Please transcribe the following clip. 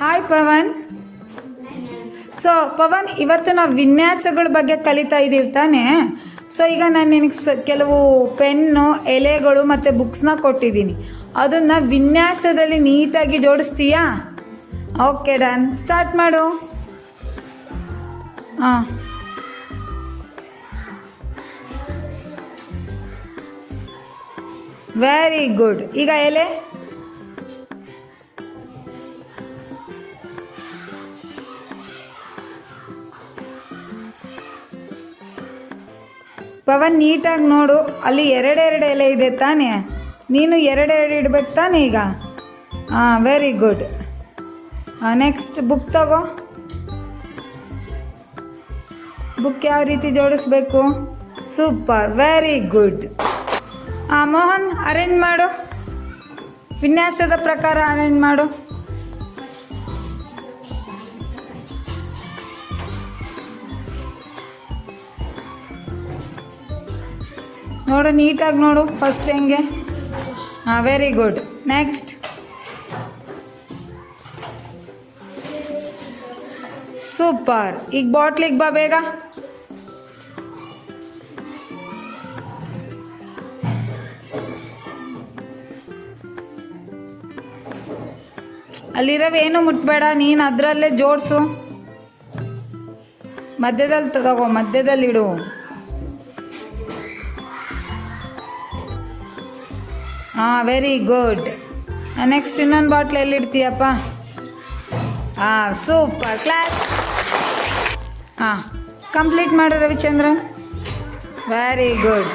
Hi Pavan so Pavan ಇವತ್ತು ನಾವು ವಿನ್ಯಾಸಗಳ ಬಗ್ಗೆ ಕಲಿತಾ ಇದ್ದೀವಿ ತಾನೇ? ಸೊ ಈಗ ನಾನು ನಿನಗೆ ಸ, ಕೆಲವು ಪೆನ್ನು, ಎಲೆಗಳು ಮತ್ತು ಬುಕ್ಸ್ನ ಕೊಟ್ಟಿದ್ದೀನಿ ಅದನ್ನು ವಿನ್ಯಾಸದಲ್ಲಿ ನೀಟಾಗಿ ಜೋಡಿಸ್ತೀಯಾ? ಓಕೆ ಡನ್ ಸ್ಟಾರ್ಟ್ ಮಾಡು. ಹಾಂ. ವೆರಿ ಗುಡ್ ಈಗ ಎಲೆ? ಪವನ್ ನೀಟಾಗಿ ನೋಡು, ಅಲ್ಲಿ ಎರಡೆರಡು ಎಲೆ ಇದೆ ತಾನೇ? ನೀನು ಎರಡೆರಡು ಇಡ್ಬೇಕು ತಾನೇ ಈಗ? ಹಾಂ ವೆರಿ ಗುಡ್ ನೆಕ್ಸ್ಟ್ ಬುಕ್ ತಗೋ. ಬುಕ್ ಯಾವ ರೀತಿ ಜೋಡಿಸ್ಬೇಕು? ಸೂಪರ್ ವೆರಿ ಗುಡ್ ಹಾಂ ಮೋಹನ್ ಅರೇಂಜ್ ಮಾಡು. ವಿನ್ಯಾಸದ ಪ್ರಕಾರ ಅರೇಂಜ್ ಮಾಡು. ನೋಡು, ನೀಟಾಗಿ ನೋಡು ಫಸ್ಟ್ ಹೆಂಗೆ? ಹಾಂ ವೆರಿ ಗುಡ್ ನೆಕ್ಸ್ಟ್ ಸೂಪರ್ ಈಗ ಬಾಟ್ಲಿಗೆ ಬಾ ಬೇಗ. ಅಲ್ಲಿರೋವೇನು ಮುಟ್ಬೇಡ, ನೀನು ಅದರಲ್ಲೇ ಜೋಡಿಸು. ಮಧ್ಯದಲ್ಲಿ ತಗೋ ಮಧ್ಯದಲ್ಲಿ ಹಾಂ ವೆರಿ ಗುಡ್ ನೆಕ್ಸ್ಟ್ ಇನ್ನೊಂದು ಬಾಟ್ಲ್ ಎಲ್ಲಿಡ್ತೀಯಪ್ಪ ಹಾಂ ಸೂಪರ್ ಕ್ಲಾಸ್ ಹಾಂ ಕಂಪ್ಲೀಟ್ ಮಾಡು ರವಿಚಂದ್ರನ್. Very good